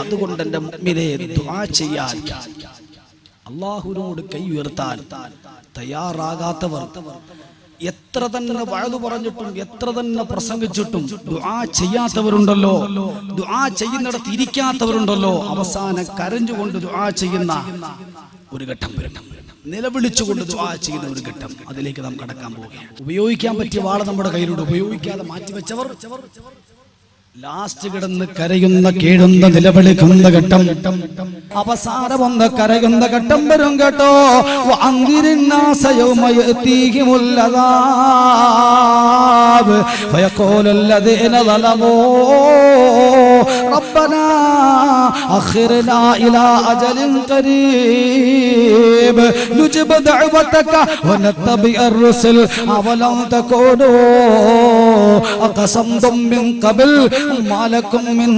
അതുകൊണ്ട് എന്റെ മുമ്പിനെ ദുആ ചെയ്യാൻ അള്ളാഹുവിനോട് കൈ ഉയർത്താൻ തയ്യാറാകാത്തവർ എത്ര തന്നെ വഴതു പറഞ്ഞിട്ടും എത്ര തന്നെ പ്രസംഗിച്ചിട്ടും ദുആ ചെയ്യാത്തവരുണ്ടല്ലോ. ദുആ ചെയ്യുന്നിടത്ത് ഇരിക്കാത്തവരുണ്ടല്ലോ. അവസാനം കരഞ്ഞുകൊണ്ട് ദുആ ചെയ്യുന്ന ഒരു ഘട്ടം വരണം നിലവിളിച്ചുകൊണ്ട് ദുആ ചെയ്യുന്ന ഒരു ഘട്ടം. അതിലേക്ക് നാം കടക്കാൻ പോവുകയാണ്. ഉപയോഗിക്കാൻ പറ്റിയ വാള നമ്മുടെ കയ്യിലുണ്ട്. ഉപയോഗിക്കാതെ മാറ്റിവെച്ചവർ ലാസ്റ്റ് കിടന്ന് കരയുന്ന കേഴുന്ന നിലവിളിക്കുന്ന ഘട്ടം അവസാനം ഒന്ന് കരയുന്ന ഘട്ടം വരും കേട്ടോ ربنا أخرنا إلى أجل قريب نجب دعوتك ونتبع الرسل أولم تكونوا أقسمتم من قبل ما لكم من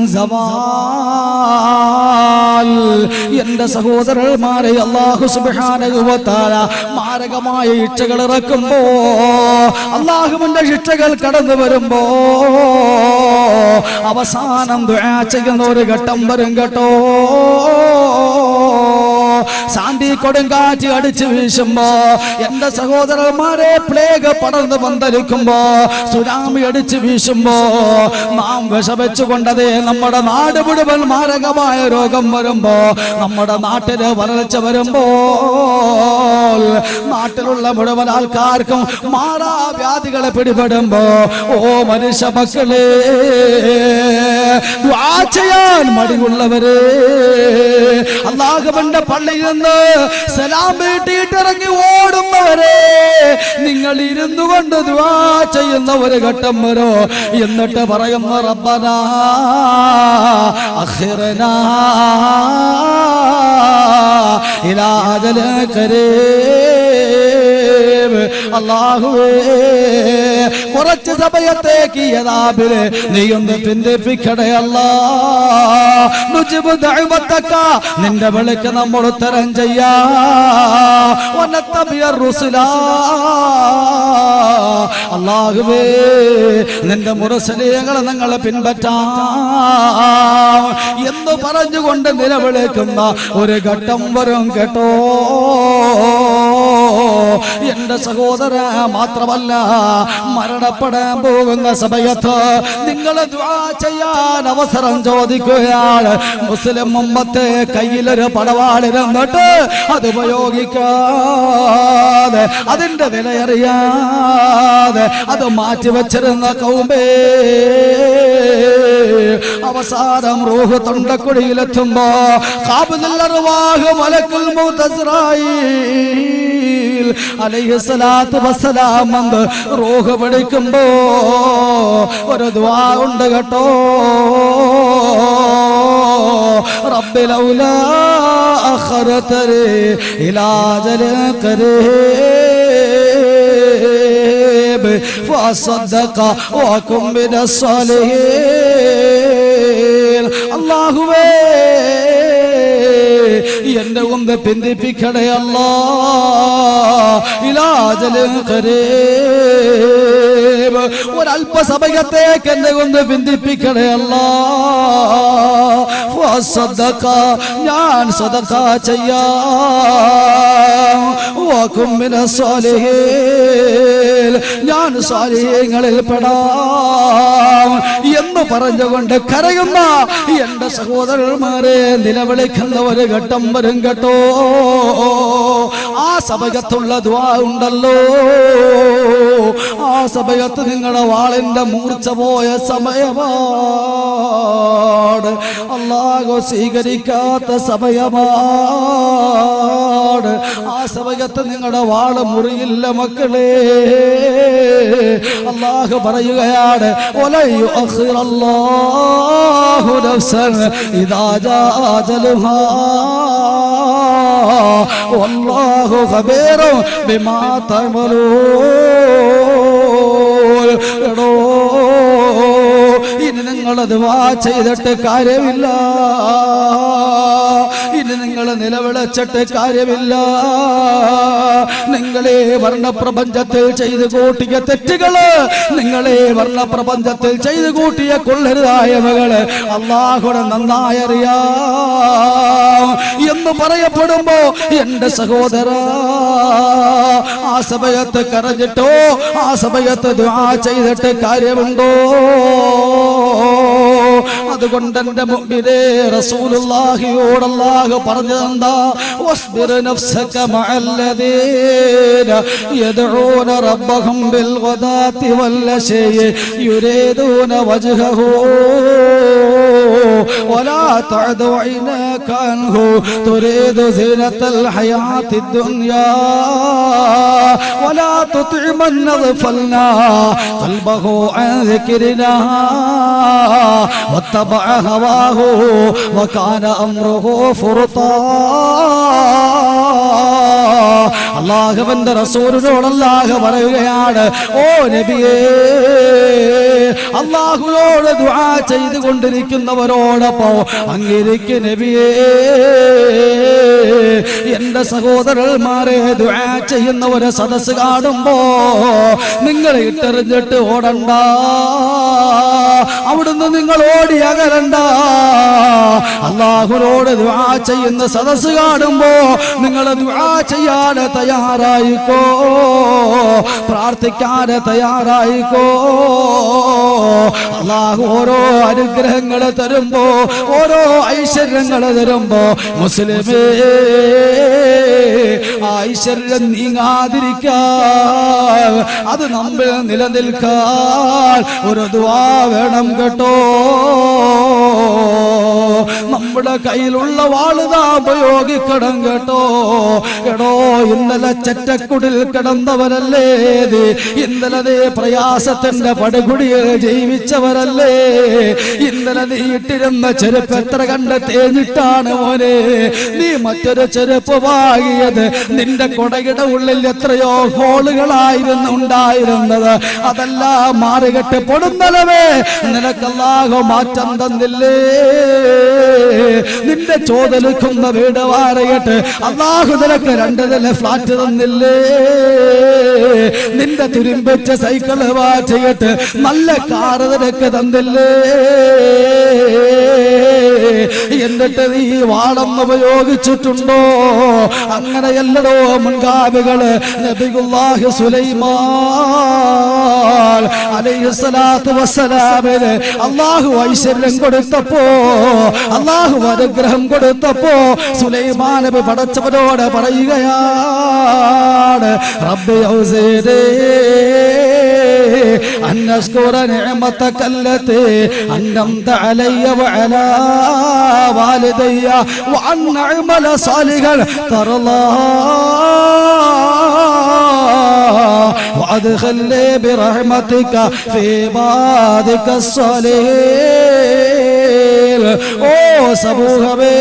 زوال എന്റെ സഹോദരന്മാരെ അള്ളാഹു സുബാനുവത്താല മാരകമായ ഇച്ഛകൾ ഇറക്കുമ്പോ അള്ളാഹുവിന്റെ ശിക്ഷകൾ കടന്നു വരുമ്പോ അവസാനം ദുആ ചെയ്യുന്ന ഒരു ഘട്ടം വരും കേട്ടോ ശാന്തി കൊടുങ്കാറ്റ് അടിച്ചു വീശുമ്പോ എന്റെ സഹോദരന്മാരെ പ്ലേഗ് പടർന്ന് പന്തലിക്കുമ്പോ സുനാമി അടിച്ചു വീശുമ്പോ നാം വിഷമിച്ചുകൊണ്ടതേ നമ്മുടെ നാട് മുഴുവൻ മാരകമായ രോഗം വരുമ്പോ നമ്മുടെ നാട്ടിൽ വരൾച്ച വരുമ്പോ നാട്ടിലുള്ള മുഴുവൻ ആൾക്കാർക്കും മാറാ വ്യാധികളെ പിടിപെടുമ്പോ ഓ മനുഷ്യ മക്കളെ ചെയ്യാൻ മടിയുള്ളവരെ അള്ളാഹുവിന്റെ പള്ളിയിൽ സലാം വീട്ടിയിട്ട് ഇറങ്ങി ഓടുന്നവരെ നിങ്ങൾ ഇരുന്നു കൊണ്ട് ദുആ ചെയ്യുന്ന ഒരു ഘട്ടം വരോ. എന്നിട്ട് പറയുന്ന റബ്ബനാ അല്ലാഹുവേ കുറച്ച് സമയത്തേക്ക് യഥാബിൽ നീ ഒന്ന് പിന്തിപ്പിക്കടേ അല്ലാ. നുജിബ് ദഅവത്തക നിന്റെ വിളിക്ക് നമ്മൾ ഉത്തരം ചെയ്യാ. അല്ലാഹുവേ നിന്റെ മുറസലീയങ്ങളെ നിങ്ങളെ പിൻപറ്റാം. എന്ന് പറഞ്ഞുകൊണ്ട് നിലവിളിക്കുന്ന ഒരു ഘട്ടം വരും കേട്ടോ. എന്റെ സഹോദര മാത്രമല്ല മരണപ്പെടാൻ പോകുന്ന സമയത്ത് നിങ്ങൾ ചെയ്യാൻ അവസരം ചോദിക്കുകയാണ്. മുസ്ലിം മുമ്പത്തെ കയ്യിലൊരു പടവാളിരുന്നിട്ട് അത് ഉപയോഗിക്കാതെ അതിന്റെ വിലയറിയാതെ അത് മാറ്റി വെച്ചിരുന്ന കൗമ്പേ അവസാനം റൂഹ് തൊണ്ടക്കുഴിയിലെത്തുമ്പോ കാബുദുല്ലർവാഹ് മലക്കുൽ മൗതസ്രായീൽ അലൈഹിസ്സലാത്തു വസ്സലാം വന്ന് റൂഹ് പിടിക്കുമ്പോ ഒരു ദ്വാ ഉണ്ട് കേട്ടോ رب لولا أخرتني إلى أجل قريب فأصدق وأكن من الصالحين അള്ളാഹുവേ. എന്നെ ഒന്ന് പിന്തിപ്പിക്കടയല്ല ഒരൽപസമയത്തേക്ക് ഒരല്പസമയത്തേക്ക് എന്നെ കൊണ്ട് സ്വതക്ക ഞാൻ സ്വതക്ക ചെയ്യാം. ഞാൻ സ്വാലിഹ്യങ്ങളിൽ പെടാം. എന്ന് പറഞ്ഞുകൊണ്ട് കരയുന്ന എന്റെ സഹോദരന്മാരെ നിലവിളിക്കുന്ന ഒരു ഘട്ടം വരും കേട്ടോ. ആ സമയത്തുള്ള ദ്വാ ഉണ്ടല്ലോ. സമയത്ത് നിങ്ങളുടെ വാളിന്റെ മൂർച്ച പോയ സമയമാണ്. അള്ളാഹു സ്വീകരിക്കാത്ത സമയമാണ്. ആ സമയത്ത് നിങ്ങളുടെ വാൾ മുറിയില്ല മക്കളെ. അള്ളാഹു പറയുകയാണ് ഒലയു അല്ലാഹു നഫ്സൻ ഇദാ ജാ അജലുഹാ വല്ലാഹു ഖബീറും ബിമാ തഅമലൂൻ. എടോ ഇനി നിങ്ങളത് വാ ചെയ്തിട്ട് കാര്യമില്ല. ഇനി നിങ്ങൾ നിലവിളച്ചിട്ട് കാര്യമില്ല. നിങ്ങളെ വർണപ്രപഞ്ചത്തിൽ ചെയ്ത് കൂട്ടിയ തെറ്റുകൾ നിങ്ങളെ വർണപ്രപഞ്ചത്തിൽ ചെയ്ത് കൂട്ടിയ കൊള്ളരുതായ മകൾ അള്ളാഹുടെ നന്നായി അറിയാം എന്ന് പറയപ്പെടുമ്പോ എന്റെ സഹോദര ആ സമയത്ത് കരഞ്ഞിട്ടോ ആ സമയത്ത് ചെയ്തിട്ട് കാര്യമുണ്ടോ? അതുകൊണ്ട് എന്റെ മുമ്പിലെ റസൂലുള്ളാഹിയോട് അല്ലാഹു പറഞ്ഞതെന്താ? വസ്ബിർ നഫ്സക മഅല്ലദീന യദ്ഊന റബ്ബഹും ബിൽ ഗദാത്തി വൽ അശീ യുരീദൂന വജ്ഹഹു. ولا تعد عيناك عنه تريد زينة الحياة الدنيا ولا تطع من أغفلنا قلبه عن ذكرنا واتبع هواه وكان أمره فرطا അള്ളാഹുവിന്റെ റസൂലിനോട് അള്ളാഹ് പറയുകയാണ് ഓ നബിയേ അള്ളാഹുയോട് ദുആ ചെയ്തുകൊണ്ടിരിക്കുന്നവരോടൊപ്പം അങ്ങിരിക്ക് നബിയേ. എന്റെ സഹോദരന്മാരെ ദുആ ചെയ്യുന്ന ഒരു സദസ് കാണുമ്പോ നിങ്ങൾ ഇട്ടെറിഞ്ഞിട്ട് ഓടണ്ട. അവിടുന്ന് നിങ്ങൾ ഓടി അകലണ്ട. അള്ളാഹുനോട് ദുആ ചെയ്യുന്ന സദസ് കാണുമ്പോ നിങ്ങൾ ദുആ ചെയ്യാൻ തയ്യാറായിക്കോ? പ്രാർത്ഥിക്കാൻ തയ്യാറായിക്കോ? അള്ളാഹു ഓരോ അനുഗ്രഹങ്ങൾ തരുമ്പോ ഓരോ ഐശ്വര്യങ്ങൾ തരുമ്പോ മുസ്ലിമേ ഐശ്വര്യം നീങ്ങാതിരിക്കാൻ അത് നമ്മിൽ നിലനിൽക്കാൻ ഒരു ദുആ വേണം കേട്ടോ നമ്മുടെ കയ്യിലുള്ള വാളുതാ ഉപയോഗിക്കണം കേട്ടോ എടോ ഇന്നലെ ചറ്റക്കുടിൽ കിടന്നവരല്ലേ? ഇന്നലെ പ്രയാസത്തിന്റെ പടുകുടിയിൽ ജീവിച്ചവരല്ലേ ഇന്നലെ നീ ഇട്ടിരുന്ന ചെരുപ്പ് എത്ര കണ്ട തേഞ്ഞിട്ടാണ് മോനെ? നീ മറ്റൊരു ചെരുപ്പ് വാങ്ങിയത്. നിന്റെ കൊടകിട ഉള്ളിൽ എത്രയോ ഹോളുകളായിരുന്നു ഉണ്ടായിരുന്നത്. അതെല്ലാം മാറുകെട്ട് പൊടുന്നലവേ നിനക്കല്ലാഹോ മാറ്റം തന്നില്ലേ? നിന്റെ ചോദലുക്കുന്ന വീട് വാരയിട്ട് അള്ളാഹു നിനക്ക് രണ്ട് നില ഫ്ലാറ്റ് തന്നില്ലേ? നിന്റെ തുരുമ്പിച്ച സൈക്കിൾ വാച്ചിട്ട് നല്ല കാറ് നിനക്ക് തന്നില്ലേ? എന്നിട്ട് നീ വാടം ഉപയോഗിച്ചിട്ടുണ്ടോ? അങ്ങനെയല്ലടോ മുൻകാവികൾ നബിഗുല്ലാഹി സുലൈമാൻ അലൈഹിസ്സലാത്തു വസ്സലാമിന് അള്ളാഹു ഐശ്വര്യം കൊടുത്തപ്പോ അള്ളാഹു അനുഗ്രഹം കൊടുത്തപ്പോ സുലൈമാൻ നബി പടച്ചവനോട് പറയുകയാണ് റബ്ബി ഔസീനീ أن أشكر نعمتك التي أنعمت علي وعلى والدي وأن أعمل صالحا ترضاه وأدخلني برحمتك في عبادك الصالحين ഓ സമൂഹമേ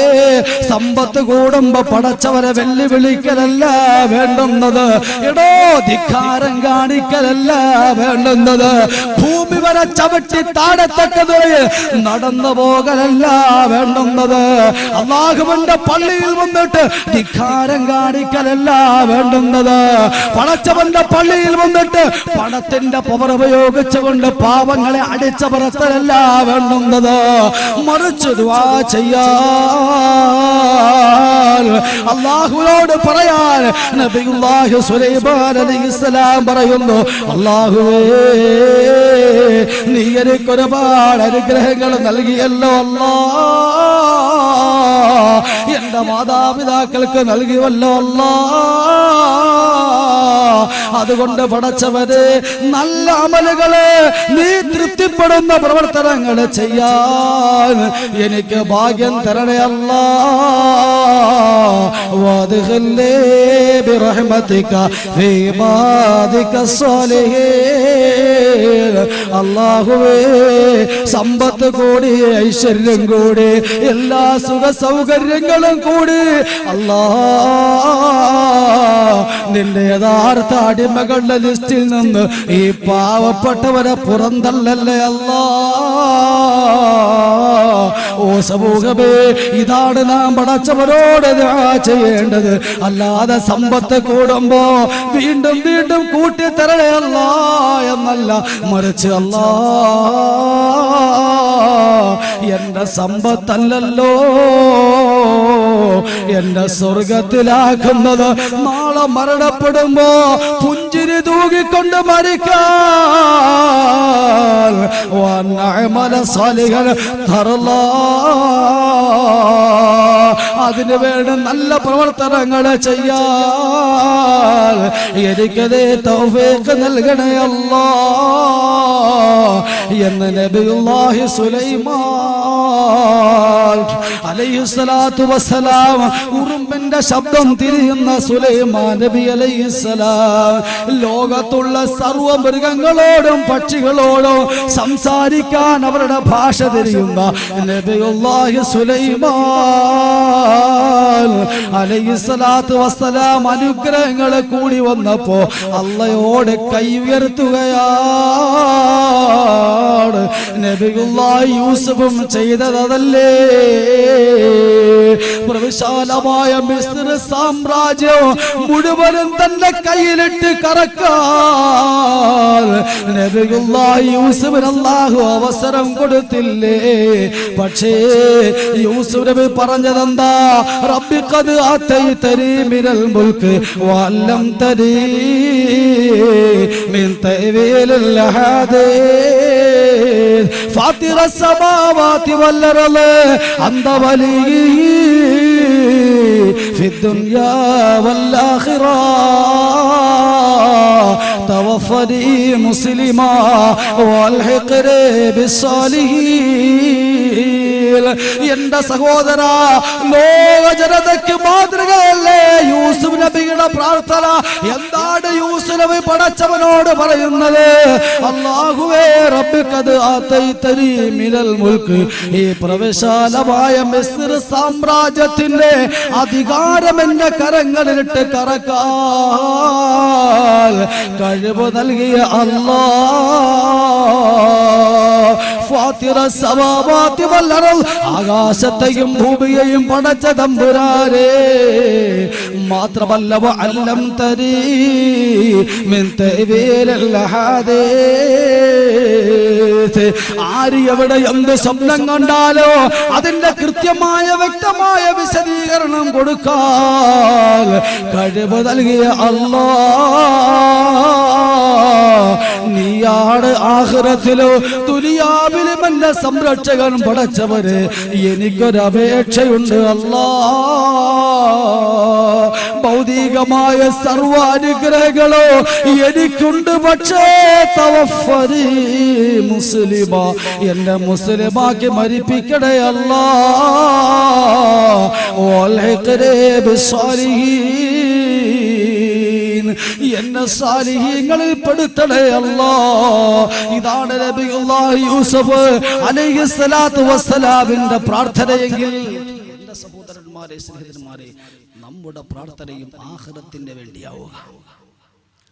സമ്പത്ത് കൂടുമ്പോ പടച്ചവരെ വെല്ലുവിളിക്കലല്ല വേണ്ടുന്നത്. എടോ ധിക്കാരം കാണിക്കലല്ല വേണ്ടുന്നത്. ഭൂമി വരെ ചവിട്ടി താഴത്തക്കത് നടന്നു പോകലല്ല വേണ്ടുന്നത്. അള്ളാഹുവിന്റെ പള്ളിയിൽ വന്നിട്ട് ധിക്കാരം കാണിക്കലല്ല വേണ്ടുന്നത്. പടച്ചവന്റെ പള്ളിയിൽ വന്നിട്ട് പണത്തിന്റെ പവർ ഉപയോഗിച്ചുകൊണ്ട് പാവങ്ങളെ അടിച്ചപറത്തലല്ല വേണ്ടുന്നത്. ചെയ്യാൻ അള്ളാഹുവിനോട് പറയാൻ നബിയുല്ലാഹി പറയുന്നു അള്ളാഹുവേ നീ എനിക്ക് ഒരുപാട് അനുഗ്രഹങ്ങൾ നൽകിയല്ലോ അല്ലാ. എന്റെ മാതാപിതാക്കൾക്ക് നൽകിയല്ലോ അല്ലാ അതുകൊണ്ട് പടച്ചവര് നല്ല അമലുകള് നീ തൃപ്തിപ്പെടുന്ന പ്രവർത്തനങ്ങൾ ചെയ്യാൻ എനിക്ക് ഭാഗ്യം തരണേ അല്ല برحمتك في عبادك الصالحين അള്ളാഹുവേ സമ്പത്ത് കൂടി ഐശ്വര്യം കൂടി എല്ലാ സുഖ സൗകര്യങ്ങളും കൂടി. അല്ലാ നിന്റെ യഥാർത്ഥ അടിമകളുടെ ലിസ്റ്റിൽ നിന്ന് ഈ പാവപ്പെട്ടവരെ പുറന്തള്ളല്ലേ അല്ലാ ഓ സമൂഹമേ ഇതാണ് നാം പടച്ചവരോട് ചെയ്യേണ്ടത്. അല്ലാതെ സമ്പത്ത് കൂടുമ്പോ വീണ്ടും വീണ്ടും കൂട്ടി തരണേ അല്ല എന്നല്ല. മറിച്ച് അല്ലാ എന്റെ സമ്പത്തല്ലല്ലോ. എന്റെ സ്വർഗത്തിലാക്കുന്നത് നാളെ മരണപ്പെടുമ്പോ പുഞ്ചിരി തൂകിക്കൊണ്ട് മരിക്കാൻ. വന്നഅമല സാലിഹൻ തറല്ലാ അതിനു വേണ്ട നല്ല പ്രവർത്തനങ്ങൾ ചെയ്യാൻ. നൽകണേ എന്ന് സുലൈമാൻ ശബ്ദം തിരിയുന്ന സുലൈമാൻ നബി അലൈഹിസ്സലാം ലോകത്തുള്ള സർവ മൃഗങ്ങളോടും പക്ഷികളോടും സംസാരിക്കാൻ അവരുടെ ഭാഷ തിരിയുന്ന നബിയുല്ലാഹി സുലൈമാൻ. അലൈഹിസ്സലാത്തു അനുഗ്രഹങ്ങൾ കൂടി വന്നപ്പോ അള്ളയോട് കൈ ഉയർത്തുകയാണ്. യൂസുഫും ചെയ്തതല്ലേ പ്രവിശാലമായ മിസ്ര സാമ്രാജ്യം മുഴുവനും തന്റെ കയ്യിലിട്ട് കറക്കാൻ നബിയുല്ലാഹി യൂസുഫിന് അല്ലാഹു അവസരം കൊടുത്തില്ലേ പക്ഷേ യൂസുഫ് നബി പറഞ്ഞതെന്താ റബ്ബി ഖദ് ആതൈതനി മിനൽ മുൽക്ക് വല്ലം തരീ മിൻ തഅവീലിൽ ഹദീസ് ഫാത്തിറ السماوات والأرض أنت ولي في الدنيا والآخرة توفني مسلما والحقني بالصالحين എന്റെ സഹോദര ലോക ജനതയ്ക്ക് മാതൃകയല്ലേ യൂസുഫ് നബിയുടെ പ്രാർത്ഥന എന്താണ് യൂസുഫ് നബി പടച്ചവനോട് പറയുന്നത് അള്ളാഹുവേ റബ്ബിക്കത് ആതൈതനി മിനൽ മുൽക്ക്. ഈ പ്രവിശാലമായ മിസ്ർ സാമ്രാജ്യത്തിന്റെ അധികാരം എന്റെ കരങ്ങളിലിട്ട് കറക്കാൽ കഴിവ് നൽകിയ അല്ലാ. ആകാശത്തെയും ഭൂമിയെയും പടച്ച തമ്പുരാരേ മാത്രമല്ല അല്ലം തരീ മിൻ ഹദീസ് ആര് എവിടെ എന്ത് സ്വപ്നം കണ്ടാലോ അതിന്റെ കൃത്യമായ വ്യക്തമായ വിശദീകരണം കൊടുക്കാൻ കഴിവ് നൽകിയ അല്ലാ. നീയാണ് ആഹ്റത്തിലോ തുലിയാവിലും എന്റെ സംരക്ഷകൻ പടച്ചവര്. എനിക്കൊരപേക്ഷയുണ്ട് അല്ലാ. ഭൗതികമായ സർവാനുഗ്രഹങ്ങളോ എനിക്കുണ്ട് പക്ഷേ തവഫരി. മുസ്ലിമ എന്നെ മുസ്ലിമാക്കി മരിപ്പിക്കണേ അല്ലാ. എന്നെ സാലിഹീങ്ങളിൽ പെടുത്തണേ അല്ല. ഇതാണ് യൂസഫ് അലൈഹിസ്സലാത്തു വസ്സലാമിന്റെ പ്രാർത്ഥനയെങ്കിൽ എന്റെ സഹോദരന്മാരെ സ്നേഹിതന്മാരെ നമ്മുടെ പ്രാർത്ഥനയും ആഖിറത്തിന് വേണ്ടിയാവുക.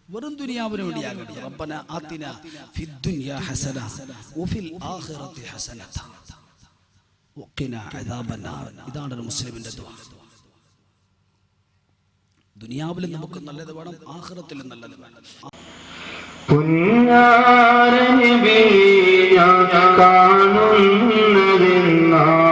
വെറും ദുനിയാവിന് വേണ്ടിയാകട്ടെ റബ്ബന ആതിന ഫിദ്ദുനിയ ഹസന വഫിൽ ആഖിറതി ഹസനത. വഖിന അദാബന്നാർ. ഇതാണ് ഒരു മുസ്ലിമിന്റെ ദുആ. ദുനിയാവിലും നമുക്ക് നല്ലത് വേണം ആഖിറത്തിലും നല്ലത് വേണം. കാണുന്നതെന്നാ